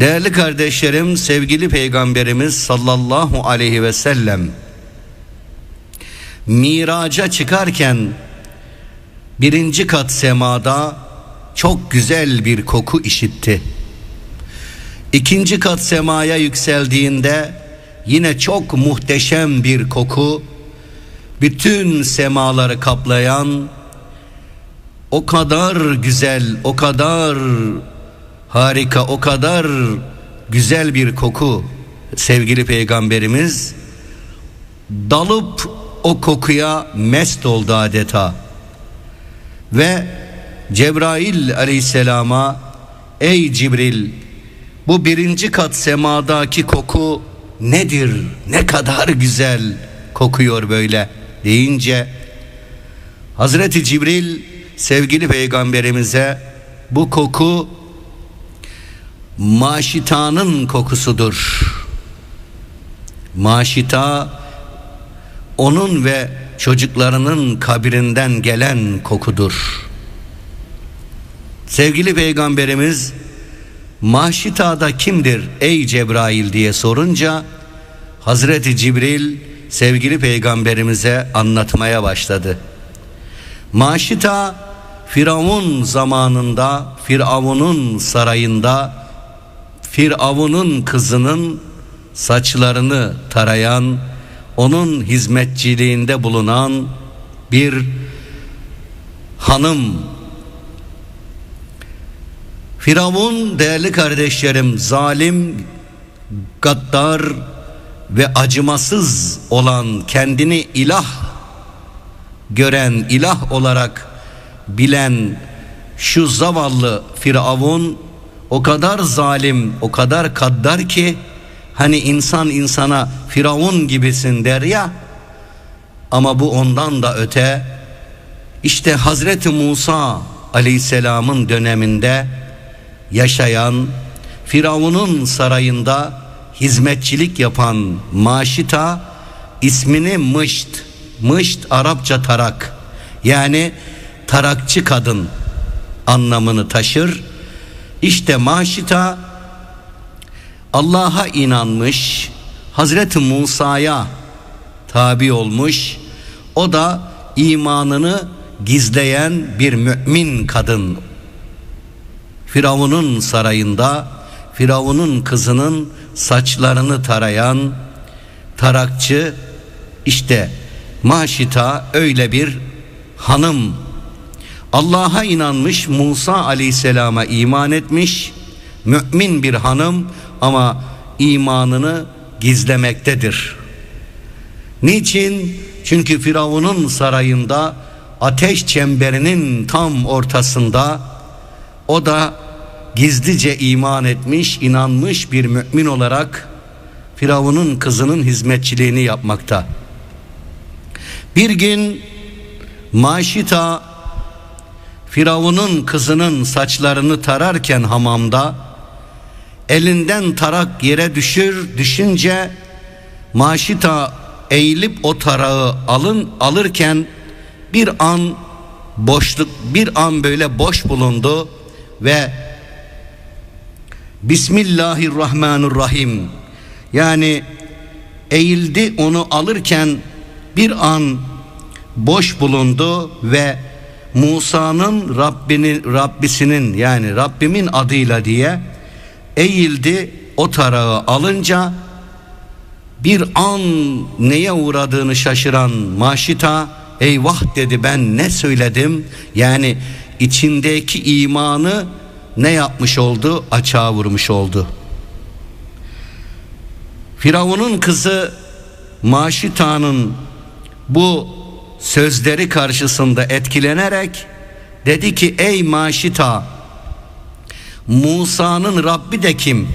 Değerli kardeşlerim, sevgili peygamberimiz sallallahu aleyhi ve sellem miraca çıkarken birinci kat semada çok güzel bir koku işitti. İkinci kat semaya yükseldiğinde yine çok muhteşem bir koku bütün semaları kaplayan o kadar güzel, o kadar harika, o kadar güzel bir koku sevgili peygamberimiz dalıp o kokuya mest oldu adeta. Ve Cebrail aleyhisselama ey Cibril bu birinci kat semadaki koku nedir? Ne kadar güzel kokuyor böyle deyince Hazreti Cibril sevgili peygamberimize bu koku maşitanın kokusudur. Maşita onun ve çocuklarının kabirinden gelen kokudur. Sevgili peygamberimiz Maşita'da kimdir ey Cebrail diye sorunca Hazreti Cibril sevgili peygamberimize anlatmaya başladı. Maşita Firavun zamanında Firavun'un sarayında Firavun'un kızının saçlarını tarayan onun hizmetçiliğinde bulunan bir hanım. Firavun değerli kardeşlerim zalim, gaddar ve acımasız olan kendini ilah gören ilah olarak bilen şu zavallı Firavun o kadar zalim, o kadar kaddar ki hani insan insana Firavun gibisin der ya ama bu ondan da öte işte Hazreti Musa Aleyhisselam'ın döneminde yaşayan Firavun'un sarayında hizmetçilik yapan Maşita ismini Mışt Mışt Arapça tarak yani tarakçı kadın anlamını taşır. İşte Maşita Allah'a inanmış, Hazreti Musa'ya tabi olmuş. O da imanını gizleyen bir mümin kadın. Firavun'un sarayında Firavun'un kızının saçlarını tarayan tarakçı işte Maşita öyle bir hanım Allah'a inanmış Musa aleyhisselama iman etmiş mümin bir hanım ama imanını gizlemektedir. Niçin? Çünkü Firavun'un sarayında ateş çemberinin tam ortasında o da gizlice iman etmiş, inanmış bir mümin olarak Firavun'un kızının hizmetçiliğini yapmakta. Bir gün Maşita Firavun'un kızının saçlarını tararken hamamda elinden tarak yere düşür düşünce Maşita eğilip o tarağı alın alırken bir an boşluk bir an böyle boş bulundu ve Bismillahirrahmanirrahim yani eğildi onu alırken bir an boş bulundu ve Musa'nın Rabbinin Rabbisinin yani Rabbimin adıyla diye eğildi o tarağı alınca bir an neye uğradığını şaşıran Maşita eyvah dedi. Ben ne söyledim? Yani içindeki imanı ne yapmış oldu? Açığa vurmuş oldu. Firavun'un kızı Maşita'nın bu sözleri karşısında etkilenerek dedi ki ey Maşita Musa'nın Rabbi de kim?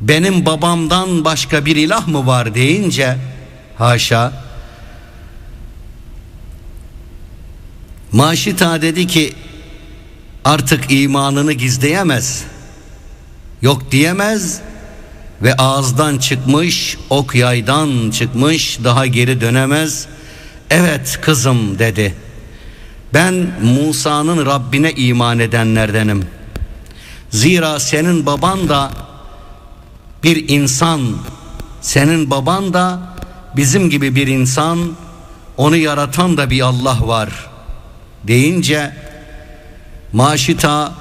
Benim babamdan başka bir ilah mı var deyince haşa Maşita dedi ki artık imanını gizleyemez. Yok diyemez ve ağızdan çıkmış, ok yaydan çıkmış, daha geri dönemez. Evet kızım dedi. Ben Musa'nın Rabbine iman edenlerdenim. Zira senin baban da bir insan. Senin baban da bizim gibi bir insan. Onu yaratan da bir Allah var. Deyince Maşita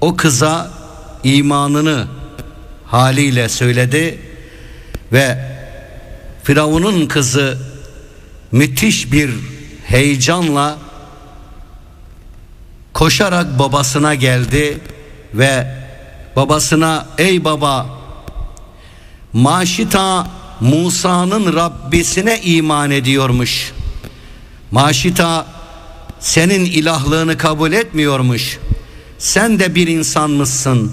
o kıza imanını haliyle söyledi ve Firavun'un kızı müthiş bir heyecanla koşarak babasına geldi ve babasına ey baba Maşita Musa'nın Rabbisine iman ediyormuş. Maşita senin ilahlığını kabul etmiyormuş. Sen de bir insan mısın?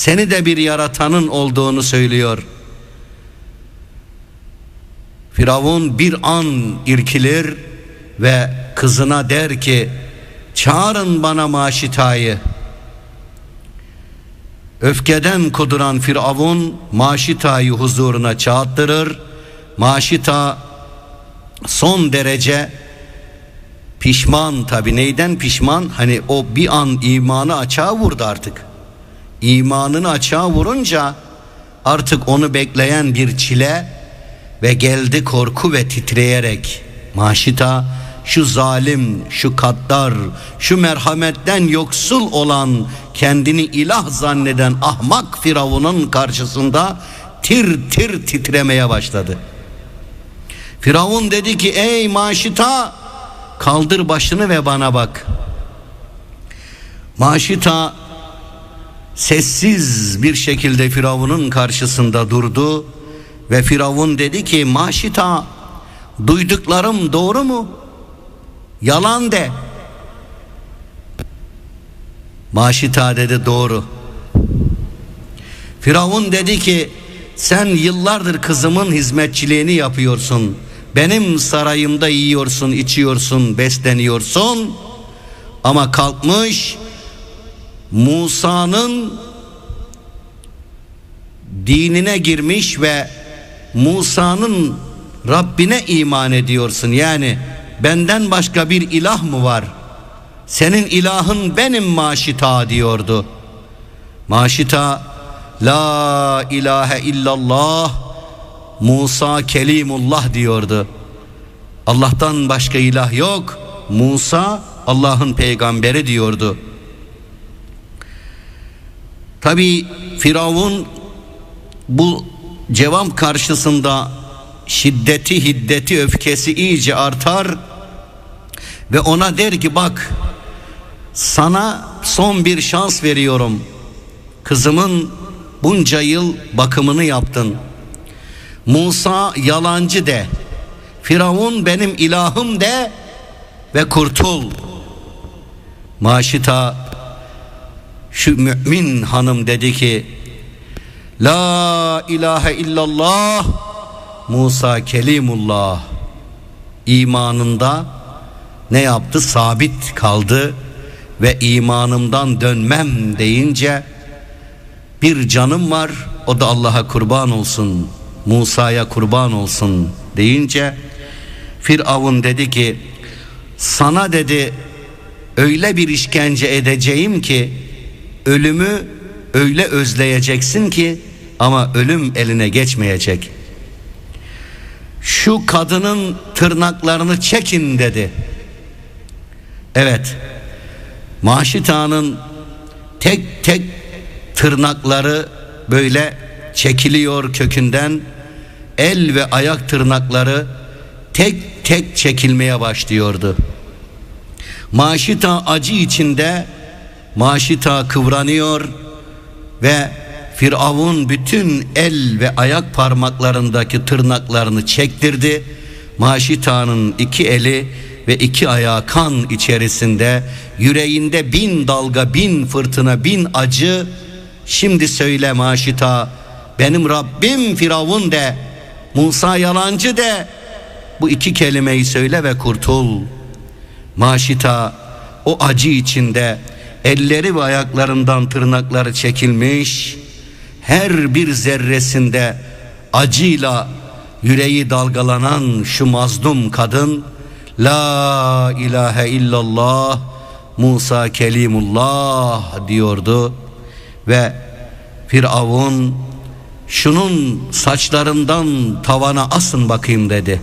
Seni de bir yaratanın olduğunu söylüyor. Firavun bir an irkilir ve kızına der ki çağırın bana Maşita'yı. Öfkeden kuduran Firavun Maşita'yı huzuruna çağıttırır. Maşita son derece pişman tabi neyden pişman? Hani o bir an imanı açığa vurdu artık. İmanını açığa vurunca artık onu bekleyen bir çile ve geldi korku ve titreyerek Maşita şu zalim, şu kaddar, şu merhametten yoksul olan, kendini ilah zanneden ahmak Firavun'un karşısında tir tir titremeye başladı. Firavun dedi ki ey Maşita kaldır başını ve bana bak. Maşita sessiz bir şekilde Firavun'un karşısında durdu ve Firavun dedi ki Maşita duyduklarım doğru mu? Yalan de. Maşita dedi doğru. Firavun dedi ki sen yıllardır kızımın hizmetçiliğini yapıyorsun. Benim sarayımda yiyorsun, içiyorsun, besleniyorsun. Ama kalkmış Musa'nın dinine girmiş ve Musa'nın Rabbine iman ediyorsun. Yani benden başka bir ilah mı var? Senin ilahın benim maşita diyordu. Maşita la ilahe illallah Musa kelimullah diyordu. Allah'tan başka ilah yok. Musa Allah'ın peygamberi diyordu. Tabi Firavun bu cevap karşısında şiddeti, hiddeti, öfkesi iyice artar ve ona der ki bak sana son bir şans veriyorum. Kızımın bunca yıl bakımını yaptın. Musa yalancı de. Firavun benim ilahım de ve kurtul. Maşita şu mümin hanım dedi ki La ilahe illallah Musa kelimullah imanında ne yaptı? Sabit kaldı ve imanımdan dönmem deyince bir canım var o da Allah'a kurban olsun Musa'ya kurban olsun deyince Firavun dedi ki sana dedi öyle bir işkence edeceğim ki ölümü öyle özleyeceksin ki ama ölüm eline geçmeyecek. Şu kadının tırnaklarını çekin dedi. Evet. Maşita'nın tek tek tırnakları böyle çekiliyor kökünden. El ve ayak tırnakları tek tek çekilmeye başlıyordu. Maşita acı içinde Maşita kıvranıyor ve Firavun bütün el ve ayak parmaklarındaki tırnaklarını çektirdi. Maşita'nın iki eli ve iki ayağı kan içerisinde yüreğinde bin dalga bin fırtına bin acı şimdi söyle Maşita benim Rabbim Firavun de Musa yalancı de bu iki kelimeyi söyle ve kurtul Maşita o acı içinde elleri ve ayaklarından tırnakları çekilmiş her bir zerresinde acıyla yüreği dalgalanan şu mazlum kadın La ilahe illallah Musa kelimullah diyordu ve Firavun şunun saçlarından tavana asın bakayım dedi.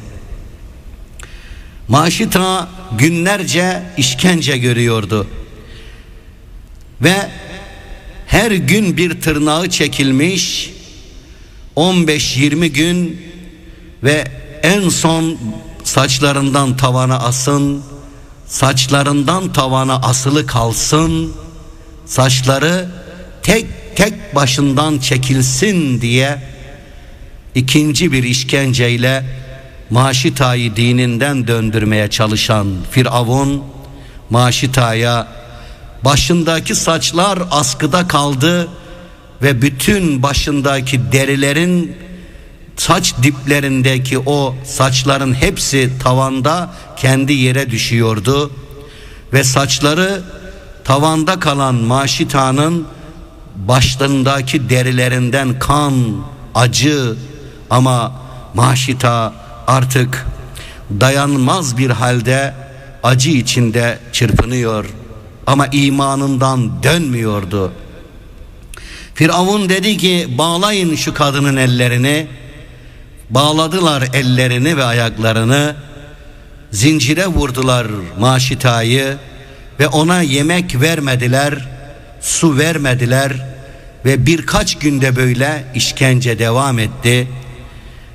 Maşita günlerce işkence görüyordu. Ve her gün bir tırnağı çekilmiş 15-20 gün ve en son saçlarından tavana asın saçlarından tavana asılı kalsın saçları tek tek başından çekilsin diye ikinci bir işkenceyle Maşita'yı dininden döndürmeye çalışan Firavun Maşita'ya başındaki saçlar askıda kaldı ve bütün başındaki derilerin saç diplerindeki o saçların hepsi tavanda kendi yere düşüyordu ve saçları tavanda kalan Maşita'nın başlarındaki derilerinden kan, acı ama Maşita artık dayanmaz bir halde acı içinde çırpınıyor ama imanından dönmüyordu. Firavun dedi ki bağlayın şu kadının ellerini. Bağladılar ellerini ve ayaklarını. Zincire vurdular Maşita'yı ve ona yemek vermediler, su vermediler ve birkaç günde böyle işkence devam etti.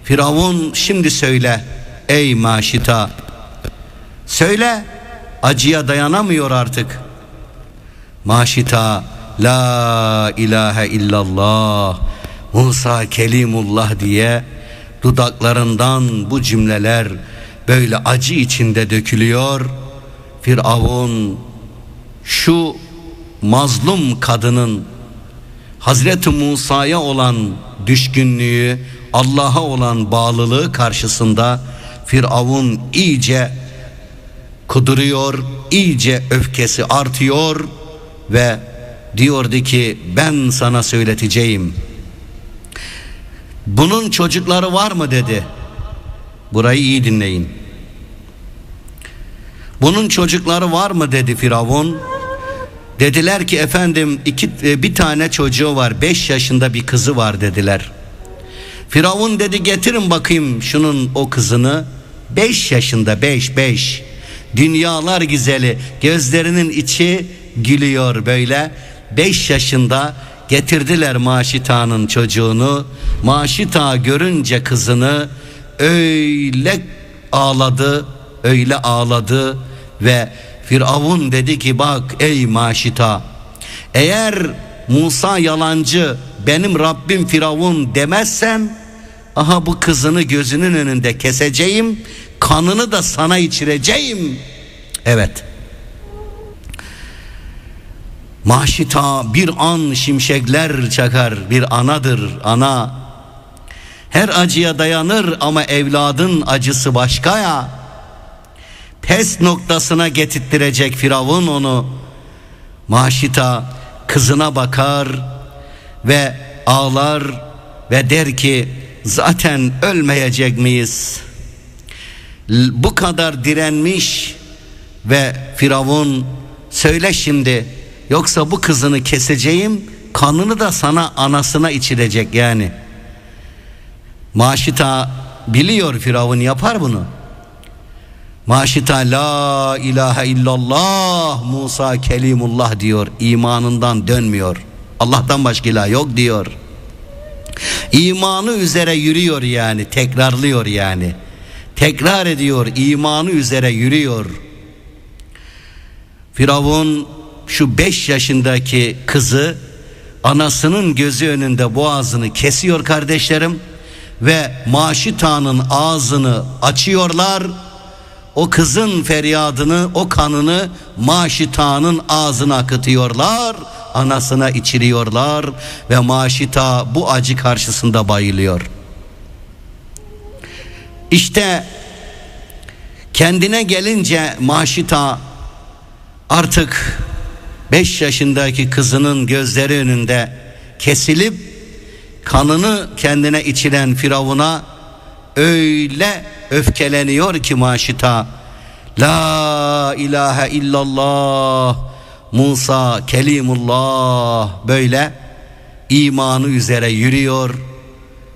Firavun şimdi söyle ey Maşita söyle acıya dayanamıyor artık. Maşita la ilahe illallah Musa kelimullah diye dudaklarından bu cümleler böyle acı içinde dökülüyor. Firavun şu mazlum kadının Hazreti Musa'ya olan düşkünlüğü, Allah'a olan bağlılığı karşısında Firavun iyice kuduruyor, iyice öfkesi artıyor ve diyordu ki ben sana söyleteceğim. Bunun çocukları var mı dedi. Burayı iyi dinleyin. Bunun çocukları var mı dedi Firavun. Dediler ki efendim iki, e, bir tane çocuğu var beş yaşında bir kızı var dediler. Firavun dedi getirin bakayım şunun o kızını. Beş yaşında beş beş. Dünyalar güzeli gözlerinin içi gülüyor böyle. Beş yaşında getirdiler Maşita'nın çocuğunu. Maşita görünce kızını öyle ağladı, öyle ağladı ve Firavun dedi ki bak ey Maşita eğer Musa yalancı benim Rabbim Firavun demezsen aha bu kızını gözünün önünde keseceğim kanını da sana içireceğim. Evet. Maşita bir an şimşekler çakar bir anadır ana. Her acıya dayanır ama evladın acısı başka ya. Pes noktasına getirttirecek Firavun onu. Maşita kızına bakar ve ağlar ve der ki zaten ölmeyecek miyiz? Bu kadar direnmiş ve Firavun söyle şimdi yoksa bu kızını keseceğim kanını da sana anasına içirecek yani. Maşita biliyor Firavun yapar bunu. Maşita la ilahe illallah Musa kelimullah diyor imanından dönmüyor. Allah'tan başka ilah yok diyor. İmanı üzere yürüyor yani tekrarlıyor yani. Tekrar ediyor imanı üzere yürüyor. Firavun şu beş yaşındaki kızı anasının gözü önünde boğazını kesiyor kardeşlerim ve Maşita'nın ağzını açıyorlar. O kızın feryadını, o kanını Maşita'nın ağzına akıtıyorlar, anasına içiriyorlar ve Maşita bu acı karşısında bayılıyor. İşte kendine gelince Maşita artık beş yaşındaki kızının gözleri önünde kesilip kanını kendine içiren Firavun'a öyle öfkeleniyor ki Maşita La ilahe illallah Musa kelimullah böyle imanı üzere yürüyor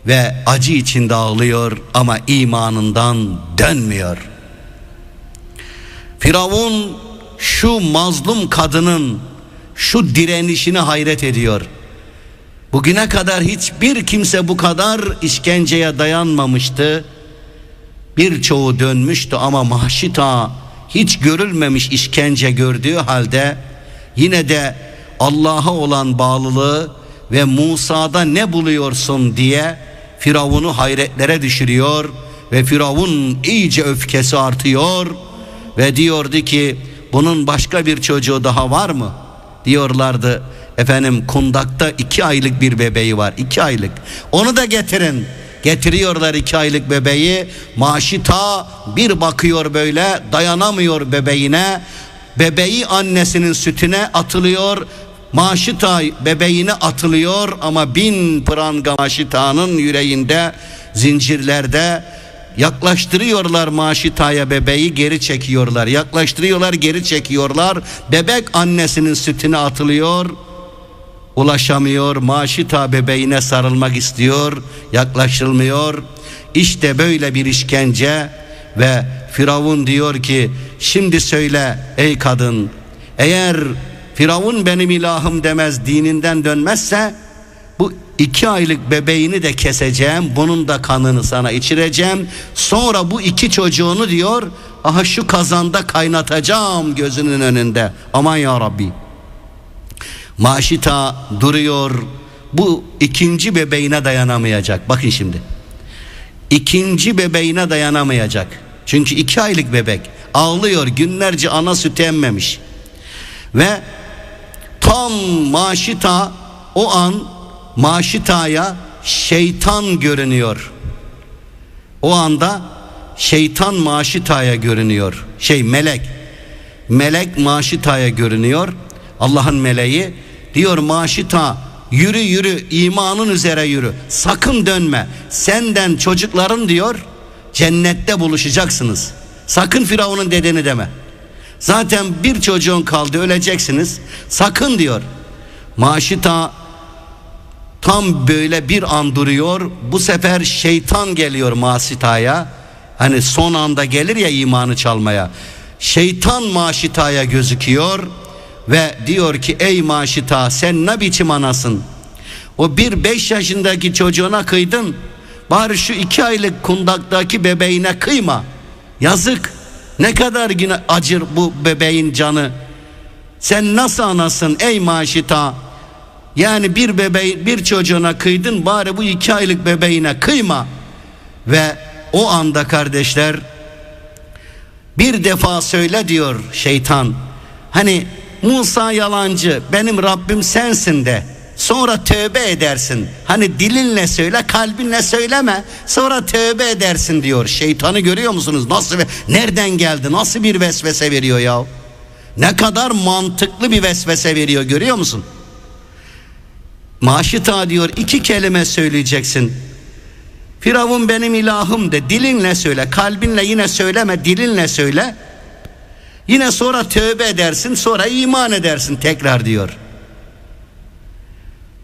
ve acı içinde ağlıyor ama imanından dönmüyor. Firavun şu mazlum kadının şu direnişine hayret ediyor. Bugüne kadar hiçbir kimse bu kadar işkenceye dayanmamıştı. Birçoğu dönmüştü ama Mahşita hiç görülmemiş işkence gördüğü halde yine de Allah'a olan bağlılığı ve Musa'da ne buluyorsun diye Firavun'u hayretlere düşürüyor ve Firavun iyice öfkesi artıyor ve diyordu ki bunun başka bir çocuğu daha var mı? Diyorlardı. Efendim kundakta iki aylık bir bebeği var. İki aylık. Onu da getirin. Getiriyorlar iki aylık bebeği. Maşita bir bakıyor böyle dayanamıyor bebeğine. Bebeği annesinin sütüne atılıyor. Maşita bebeğine atılıyor ama bin pranga maşitanın yüreğinde zincirlerde yaklaştırıyorlar maşitaya bebeği geri çekiyorlar. Yaklaştırıyorlar geri çekiyorlar. Bebek annesinin sütüne atılıyor. Ulaşamıyor. Maşita bebeğine sarılmak istiyor. Yaklaşılmıyor. İşte böyle bir işkence ve Firavun diyor ki şimdi söyle ey kadın eğer Firavun benim ilahım demez dininden dönmezse iki aylık bebeğini de keseceğim bunun da kanını sana içireceğim. Sonra bu iki çocuğunu diyor aha şu kazanda kaynatacağım gözünün önünde. Aman ya Rabbi. Maşita duruyor. Bu ikinci bebeğine dayanamayacak. Bakın şimdi. İkinci bebeğine dayanamayacak. Çünkü iki aylık bebek. Ağlıyor günlerce ana sütü emmemiş. Ve tam maşita o an maşitaya şeytan görünüyor. O anda şeytan maşitaya görünüyor. Şey melek. Melek maşitaya görünüyor. Allah'ın meleği diyor maşita yürü yürü imanın üzere yürü. Sakın dönme. Senden çocukların diyor cennette buluşacaksınız. Sakın Firavun'un dedeni deme. Zaten bir çocuğun kaldı öleceksiniz. Sakın diyor. Maşita tam böyle bir an duruyor. Bu sefer şeytan geliyor masitaya. Hani son anda gelir ya imanı çalmaya. Şeytan maşitaya gözüküyor ve diyor ki ey maşita sen ne biçim anasın? O bir beş yaşındaki çocuğuna kıydın. Bari şu iki aylık kundaktaki bebeğine kıyma. Yazık. Ne kadar yine acır bu bebeğin canı. Sen nasıl anasın ey maşita yani bir bebeği bir çocuğuna kıydın bari bu iki aylık bebeğine kıyma. Ve o anda kardeşler bir defa söyle diyor şeytan hani Musa yalancı benim Rabbim sensin de sonra tövbe edersin. Hani dilinle söyle kalbinle söyleme sonra tövbe edersin diyor. Şeytanı görüyor musunuz? Nasıl nereden geldi? Nasıl bir vesvese veriyor ya? Ne kadar mantıklı bir vesvese veriyor görüyor musun Maşita diyor iki kelime söyleyeceksin Firavun benim ilahım de dilinle söyle kalbinle yine söyleme dilinle söyle Yine sonra tövbe edersin sonra iman edersin tekrar diyor.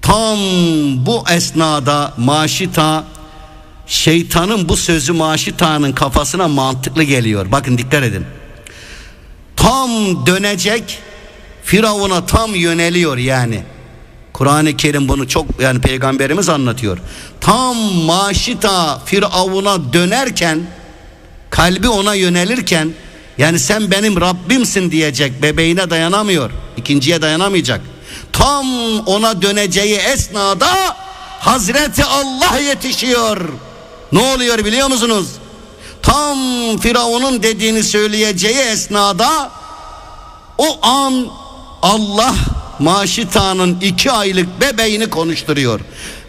Tam bu esnada Maşita şeytanın bu sözü Maşita'nın kafasına mantıklı geliyor. Bakın dikkat edin. Tam dönecek Firavun'a tam yöneliyor yani. Kur'an-ı Kerim bunu çok yani peygamberimiz anlatıyor. Tam Maşita Firavun'a dönerken kalbi ona yönelirken yani sen benim Rabbimsin diyecek bebeğine dayanamıyor. ikinciye dayanamayacak. Tam ona döneceği esnada Hazreti Allah yetişiyor. Ne oluyor biliyor musunuz? Tam Firavun'un dediğini söyleyeceği esnada o an Allah Maşita'nın iki aylık bebeğini konuşturuyor.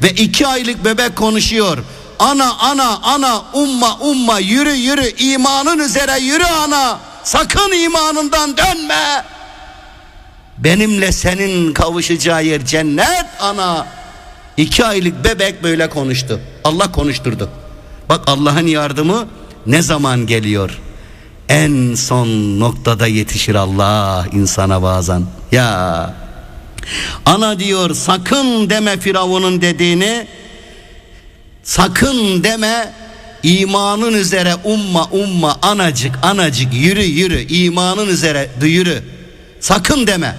Ve iki aylık bebek konuşuyor. Ana ana ana umma umma yürü yürü imanın üzere yürü ana. Sakın imanından dönme. Benimle senin kavuşacağı yer cennet ana. İki aylık bebek böyle konuştu. Allah konuşturdu. Bak Allah'ın yardımı ne zaman geliyor? En son noktada yetişir Allah insana bazen. Ya Ana diyor sakın deme Firavun'un dediğini sakın deme imanın üzere umma umma anacık anacık yürü yürü imanın üzere yürü. Sakın deme.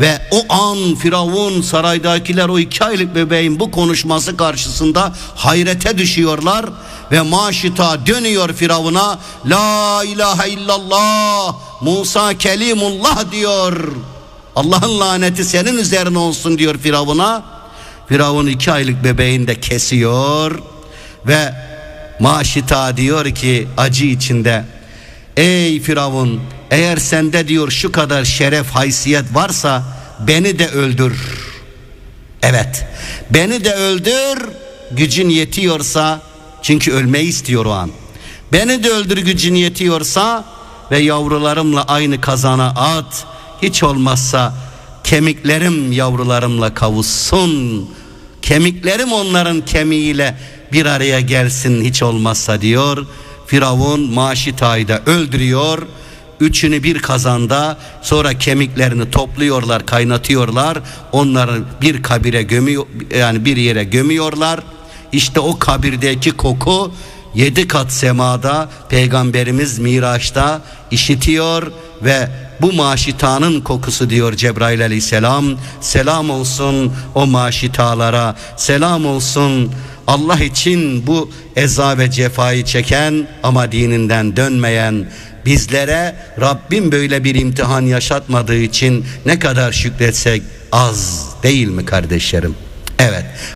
Ve o an Firavun saraydakiler o iki aylık bebeğin bu konuşması karşısında hayrete düşüyorlar ve maşita dönüyor Firavun'a. La ilahe illallah Musa kelimullah diyor Allah'ın laneti senin üzerine olsun diyor Firavun'a Firavun iki aylık bebeğini de kesiyor ve maşita diyor ki acı içinde Ey Firavun eğer sende diyor şu kadar şeref haysiyet varsa beni de öldür. Evet beni de öldür gücün yetiyorsa çünkü ölmeyi istiyor o an. Beni de öldür gücün yetiyorsa ve yavrularımla aynı kazana at. Hiç olmazsa kemiklerim yavrularımla kavuşsun. Kemiklerim onların kemiğiyle bir araya gelsin hiç olmazsa diyor. Firavun Maşita'yı da öldürüyor. Üçünü bir kazanda sonra kemiklerini topluyorlar, kaynatıyorlar. Onları bir kabire gömüyor yani bir yere gömüyorlar. İşte o kabirdeki koku yedi kat semada peygamberimiz Miraç'ta işitiyor ve bu maşitanın kokusu diyor Cebrail aleyhisselam selam olsun o maşitalara selam olsun Allah için bu eza ve cefayı çeken ama dininden dönmeyen bizlere Rabbim böyle bir imtihan yaşatmadığı için ne kadar şükretsek az değil mi kardeşlerim? Evet.